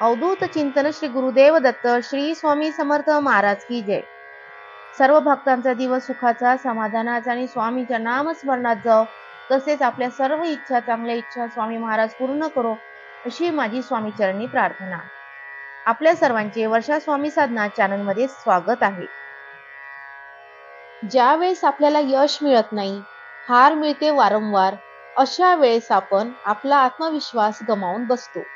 अवधूत चिंतन श्री गुरुदेव दत्त श्री स्वामी समर्थ महाराज की जय. सर्व भक्तांचा दिवस सुखाचा समाधानाचा आणि स्वामीच्या नामस्मरणात जाओ. तसेच आपल्या सर्व इच्छा चांगल्या इच्छा स्वामी महाराज पूर्ण करो अशी माझी स्वामी चरणी प्रार्थना. आपल्या सर्वांचे वर्षा स्वामी साधना चॅनलमध्ये स्वागत आहे. ज्या वेळेस आपल्याला यश मिळत नाही हार मिळते वारंवार अशा वेळेस आपण आपला आत्मविश्वास गमावून बसतो.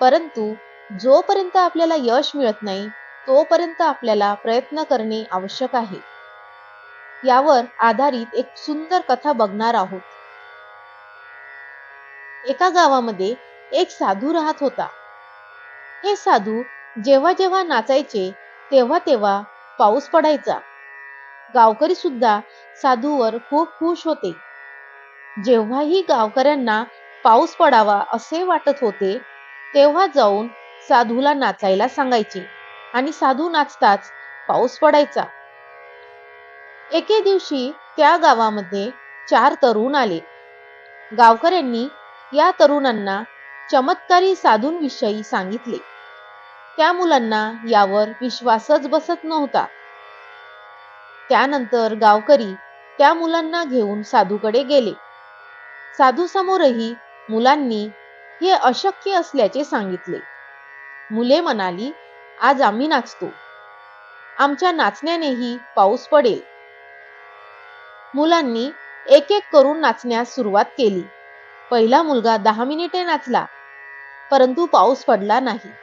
परंतु जोपर्यंत आपल्याला यश मिळत नाही तोपर्यंत आपल्याला प्रयत्न करणे आवश्यक आहे. यावर आधारित एक सुंदर कथा बघणार आहोत. एका गावामध्ये एक साधू राहत होता. हे साधू जेव्हा जेव्हा नाचायचे तेव्हा तेव्हा पाऊस पडायचा. गावकरी सुद्धा साधूवर खूप खुश होते. जेव्हाही गावकऱ्यांना पाऊस पडावा असे वाटत होते तेव्हा जाऊन साधूला नाचायला सांगायचे. आणि साधू नाचताच पाऊस पडायचा. एके दिवशी त्या गावामध्ये चार तरुण आले. गावकऱ्यांनी या तरुणांना चमत्कारी साधूंविषयी सांगितले. त्या मुलांना यावर विश्वासच बसत नव्हता. त्यानंतर गावकरी त्या मुलांना घेऊन साधूकडे गेले. साधू समोरही मुलांनी हे अशक्य असल्याचे सांगितले. मुले म्हणाली आज आम्ही नाचतो. आमच्या नाचण्यानेही पाऊस पडेल. मुलांनी एक एक करून नाचण्यास सुरुवात केली. पहिला मुलगा दहा मिनिटे नाचला परंतु पाऊस पडला नाही.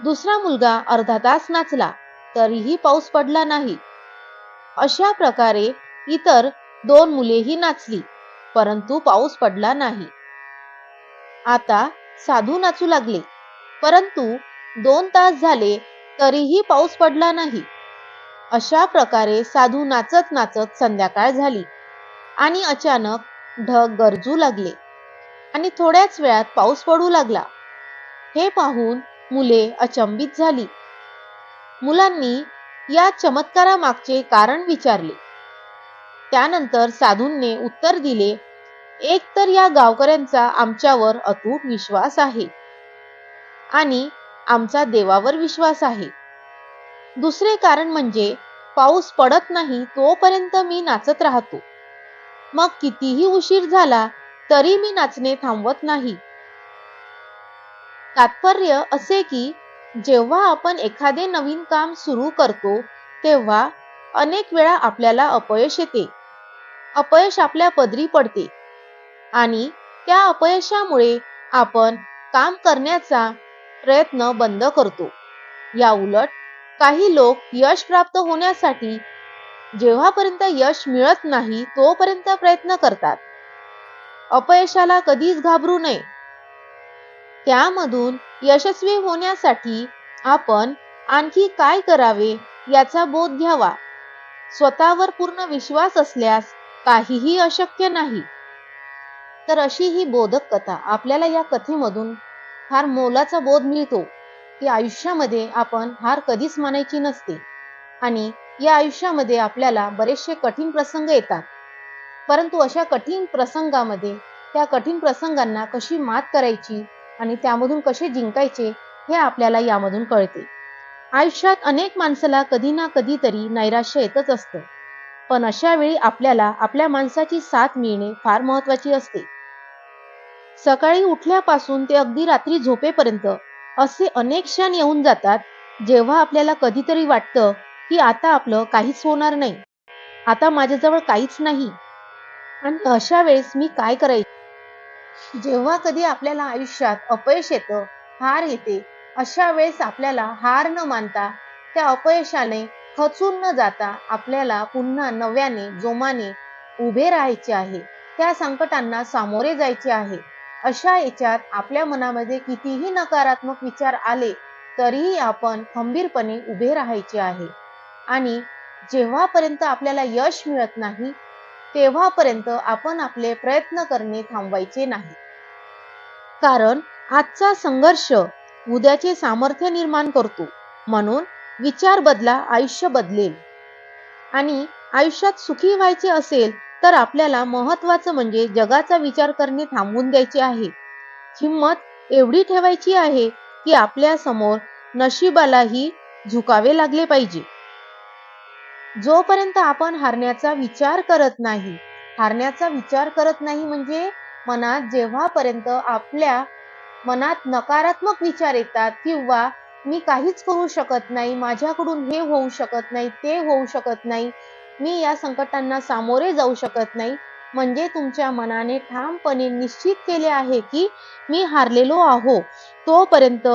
दुसरा मुलगा अर्धा तास नाचला तरीही पाऊस पडला नाही. अशा प्रकारे इतर दोन मुलेही नाचली परंतु पाऊस पडला नाही. आता साधू नाचू लागले. परंतु दोन तास झाले तरीही पाऊस पडला नाही. अशा प्रकारे साधू नाचत नाचत संध्याकाळ झाली आणि अचानक ढग गरजू लागले आणि थोड्याच वेळात पाऊस पडू लागला. हे पाहून मुले अचंबित झाली. मुलांनी या चमत्कारामागचे कारण विचारले. त्यानंतर साधूंनी उत्तर दिले एक तर या गावकऱ्यांचा आमच्यावर अतूट विश्वास आहे. आणि आमचा देवावर विश्वास आहे. दुसरे कारण म्हणजे पाऊस पडत नाही तोपर्यंत मी नाचत राहतो. मग कितीही उशीर झाला तरी मी नाचणे थांबवत नाही. तात्पर्य असे की जेव्हा आपण एखादे नवीन काम सुरू करतो तेव्हा अनेक वेळा आपल्याला अपयश येते. अपयश आपल्या पदरी पडते. आणि त्या अपयशामुळे आपण काम करण्याचा प्रयत्न बंद करतो. या उलट काही लोक यश प्राप्त होण्यासाठी जेव्हापर्यंत यश मिळत नाही तोपर्यंत प्रयत्न करतात. अपयशाला कधीच घाबरू नये. त्यामधून यशस्वी होण्यासाठी आपण आणखी काय करावे याचा बोध घ्यावा. स्वतःवर पूर्ण विश्वास असल्यास काहीही अशक्य नाही. तर अशी ही बोधक कथा आपल्याला या कथेमधून फार मोलाचा बोध मिळतो की आयुष्यामध्ये आपण हार कधीच मानायची नसते. आणि या आयुष्यामध्ये आपल्याला बरेचसे कठीण प्रसंग येतात. परंतु अशा कठीण प्रसंगामध्ये त्या कठीण प्रसंगांना कशी मात करायची आणि त्यामधून कसे जिंकायचे हे आपल्याला यामधून कळते. आयुष्यात अनेक माणसाला कधी ना कधीतरी नैराश्य येतच असतं. पण अशा वेळी आपल्याला आपल्या माणसाची साथ मिळणे फार महत्वाची असते. सकाळी उठल्यापासून ते अगदी रात्री झोपेपर्यंत असे अनेक क्षण येऊन जातात जेव्हा आपल्याला कधीतरी वाटतं की आता आपलं काहीच होणार नाही. आता माझ्याजवळ काहीच नाही. आणि अशा वेळेस मी काय करायचे? जेव्हा कधी आपल्याला आयुष्यात अपयश येतं हार येते अशा वेळेस आपल्याला हार न मानता त्या अपयशाने खचून न जाता आपल्याला पुन्हा नव्याने जोमाने उभे राहायचे आहे. त्या संकटांना सामोरे जायचे आहे. अशा याच्यात आपल्या मनामध्ये कितीही नकारात्मक विचार आले तरीही आपण खंबीरपणे उभे राहायचे आहे. आणि जेव्हापर्यंत आपल्याला यश मिळत नाही तेव्हापर्यंत आपण आपले प्रयत्न करणे थांबवायचे नाही. कारण आजचा संघर्ष उद्याचे सामर्थ्य निर्माण करतो म्हणून विचार बदला आयुष्य बदलेल. आणि आयुष्यात सुखी व्हायचे असेल तर आपल्याला महत्वाचं म्हणजे जगाचा विचार करणे थांबवून द्यायचे आहे. हिंमत एवढी ठेवायची आहे की आपल्यासमोर नशिबालाही झुकावे लागले पाहिजे. जोपर्यंत आपण हारण्याचा विचार करत नाही हारण्याचा विचार करत नाही म्हणजे मनात जेव्हापर्यंत आपल्या मनात नकारात्मक विचार येतात किंवा मी काहीच करू शकत नाही माझ्याकडून हे होऊ शकत नाही ते होऊ शकत नाही मी या संकटांना सामोरे जाऊ शकत नाही. म्हणजे तुमच्या मनाने ठामपणे निश्चित केले आहे की मी हारलेलो आहो. तोपर्यंत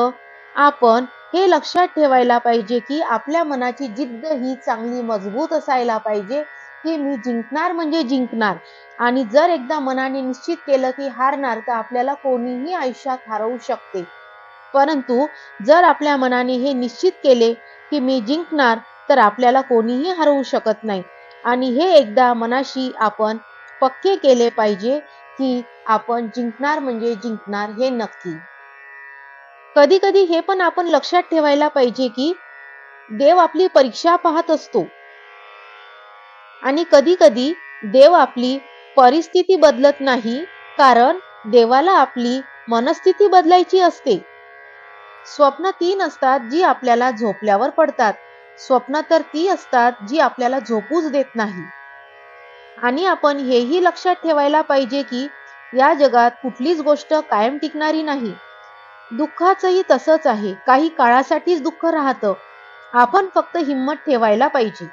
आपण हे लक्षात ठेवायला पाहिजे की आपल्या मनाची जिद्द ही चांगली मजबूत असायला पाहिजे की मी जिंकणार म्हणजे जिंकणार. आणि जर एकदा मनाने निश्चित केलं की हारणार तर आपल्याला कोणीही आयुष्यात हरवू शकते. परंतु जर आपल्या मनाने हे निश्चित केले की मी जिंकणार तर आपल्याला कोणीही हरवू शकत नाही. आणि हे एकदा मनाशी आपण पक्के केले पाहिजे की आपण जिंकणार म्हणजे जिंकणार हे नक्की. कधी कधी हे पण आपण लक्षात ठेवायला पाहिजे की देव आपली परीक्षा पाहत असतो. आणि कधी कधी देव आपली परिस्थिती बदलत नाही कारण देवाला आपली मनस्थिती बदलायची असते. स्वप्न तीन असतात जी आपल्याला झोपल्यावर पडतात. स्वप्न तर ती असतात जी आपल्याला झोपूच देत नाही. आणि आपण हेही लक्षात ठेवायला पाहिजे की या जगात कुठलीच गोष्ट कायम टिकणारी नाही. दुःखाचंही तसंच आहे. काही काळासाठीच दुःख राहतं. आपण फक्त हिंमत ठेवायला पाहिजे.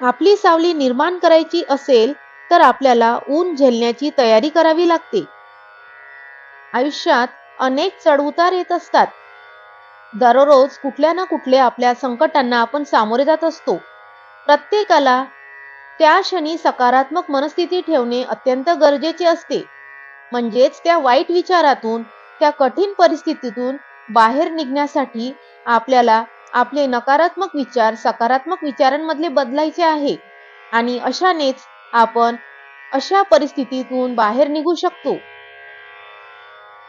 आपली सावली निर्माण करायची असेल तर आपल्याला ऊन झेलण्याची तयारी करावी लागते. आयुष्यात अनेक चढउतार येत असतात. दररोज कुठल्या ना कुठल्या आपल्या संकटांना आपण सामोरे जात असतो. प्रत्येकाला त्या क्षणी सकारात्मक मनस्थिती ठेवणे अत्यंत गरजेचे असते. म्हणजेच त्या वाईट विचारातून त्या कठीण परिस्थितीतून बाहेर निघण्यासाठी आपल्याला आपले नकारात्मक विचार सकारात्मक विचारांमधले बदलायचे आहे आणि अशानेच आपण अशा परिस्थितीतून बाहेर निघू शकतो.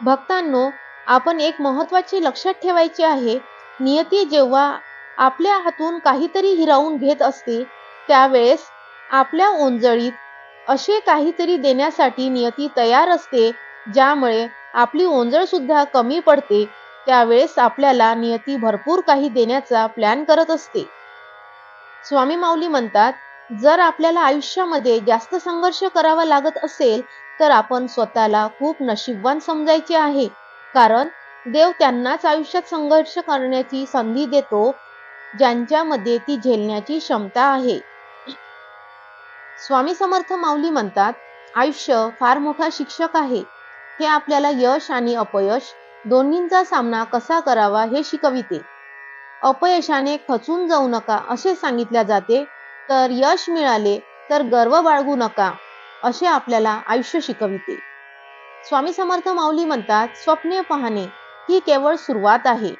भक्तांनो आपण एक महत्त्वाचे लक्षात ठेवायचे आहे नियती जेव्हा आपल्या हातून काहीतरी हिरावून घेत असते त्यावेळेस आपल्या ओंजळीत असे काहीतरी देण्यासाठी नियती तयार असते ज्यामुळे आपली ओंजळ सुद्धा कमी पडते. त्यावेळेस आपल्याला नियती भरपूर काही देण्याचा प्लॅन करत असते. स्वामी माऊली म्हणतात जर आपल्याला आयुष्यामध्ये जास्त संघर्ष करावा लागत असेल तर आपण स्वतःला खूप नशीबवान समजायचे आहे. कारण देव त्यांनाच आयुष्यात संघर्ष करण्याची संधी देतो ज्यांच्यामध्ये ती झेलण्याची क्षमता आहे. स्वामी समर्थ माऊली म्हणतात आयुष्य फार मोठा शिक्षक आहे. हे आपल्याला यश आणि अपयश दोन्हींचा सामना कसा करावा हे शिकविते. अपयशाने खचून जाऊ नका असे सांगितले जाते तर यश मिळाले तर गर्व बाळगू नका असे आपल्याला आयुष्य शिकविते. स्वामी समर्थ माऊली म्हणतात स्वप्ने पाहणे ही केवळ सुरुवात आहे.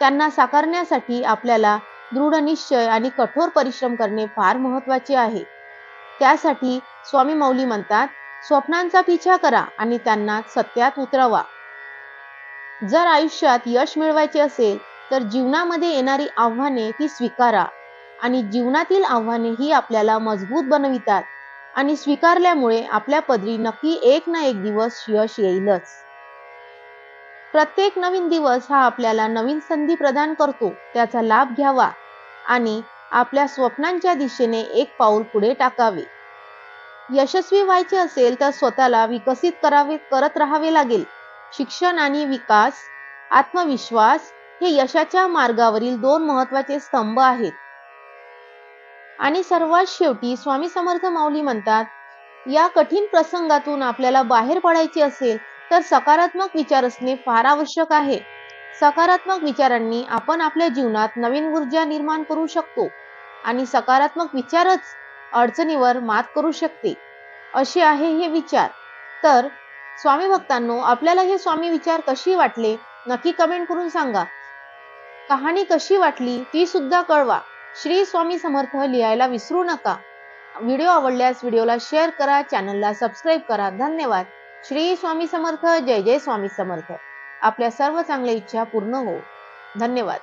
त्यांना साकारण्यासाठी आपल्याला दृढ निश्चय आणि कठोर परिश्रम करणे फार महत्त्वाचे आहे. त्यासाठी स्वामी माऊली म्हणतात स्वप्नांचा पिछा करा आणि त्यांना सत्यात उतरवा. जर आयुष्यात यश मिळवायचे असेल तर जीवनामध्ये येणारी आव्हाने ती स्वीकारा आणि जीवनातील आव्हाने ही आपल्याला मजबूत बनवितात. आणि स्वीकारल्यामुळे आपल्या पदरी नक्की एक ना एक दिवस यश येईलच. प्रत्येक नवीन दिवस हा आपल्याला नवीन संधी प्रदान करतो त्याचा लाभ घ्यावा आणि आपल्या स्वप्नांच्या दिशेने एक पाऊल पुढे टाकावे. यशस्वी व्हायचे असेल तर स्वतःला विकसित करावे करत राहावे लागेल. शिक्षण आणि विकास आत्मविश्वास हे यशाच्या मार्गावरील दोन महत्त्वाचे स्तंभ आहेत. आणि सर्वात शेवटी स्वामी समर्थ माऊली म्हणतात या कठीण प्रसंगातून आपल्याला बाहेर पडायचे असेल तर सकारात्मक विचार असणे फार आवश्यक आहे. सकारात्मक विचारांनी आपण आपल्या जीवनात नवीन ऊर्जा निर्माण करू शकतो आणि सकारात्मक विचारच अडचणीवर मात करू शकते. असे आहे हे विचार. तर स्वामी भक्तांनो आपल्याला हे स्वामी विचार कशी वाटले नक्की कमेंट करून सांगा. कहाणी कशी वाटली ती सुद्धा कळवा. श्री स्वामी समर्थ लिहायला विसरू नका. व्हिडिओ आवडल्यास व्हिडिओला शेअर करा चॅनलला सबस्क्राईब करा. धन्यवाद. श्री स्वामी समर्थ. जय जय स्वामी समर्थ. आपल्या सर्व चांगल्या इच्छा पूर्ण हो धन्यवाद.